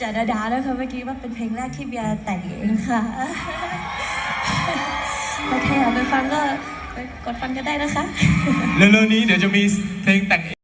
จะดาดาแล้วค่ะเมื่อกี้ว่าเป็นเพลงแรกที่เบียร์แต่งเองค่ะโอเคเอาไปฟังก็ไปกดฟังกันได้นะคะ เร็วๆนี้เดี๋ยวจะมีเพลงแต่ง